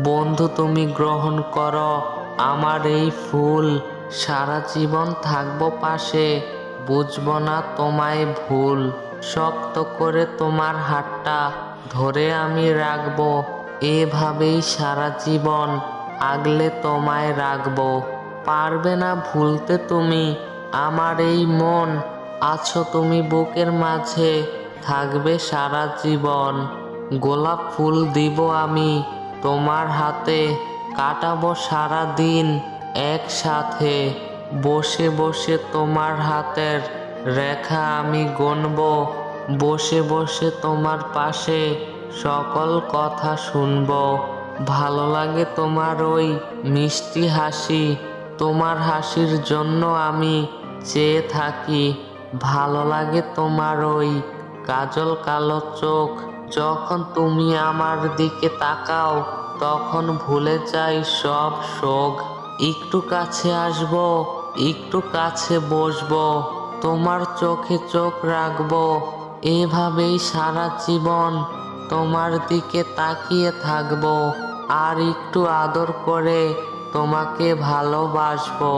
বন্ধু তুমি গ্রহণ করো, আমার এই ফুল সারা জীবন থাকব পাশে, বুঝব না তোমায় ভুল। শক্ত করে তোমার হাতটা ধরে আমি রাখব, এভাবেই সারা জীবন আগলে তোমায় রাখব। পারবে না ভুলতে তুমি, আমার এই মন, আছো তুমি বুকের মাঝে, থাকবে সারা জীবন। গোলাপ ফুল দিব আমি তোমার হাতে কাটাবো সারা দিন একসাথে। বসে বসে তোমার হাতের রেখা আমি গণব বসে বসে তোমার পাশে সকল কথা শুনব। ভালো লাগে তোমার ওই মিষ্টি হাসি। তোমার হাসির জন্য আমি চেয়ে থাকি। ভালো লাগে তোমার ওই কাজল কালো চোখ। যখন তুমি আমার দিকে তাকাও, তখন ভুলে যাই সব শোক। একটু কাছে আসব, একটু কাছে বসবো, তোমার চোখে চোখ রাখব। এভাবেই সারা জীবন তোমার দিকে তাকিয়ে থাকব আর একটু আদর করে তোমাকে ভালোবাসবো।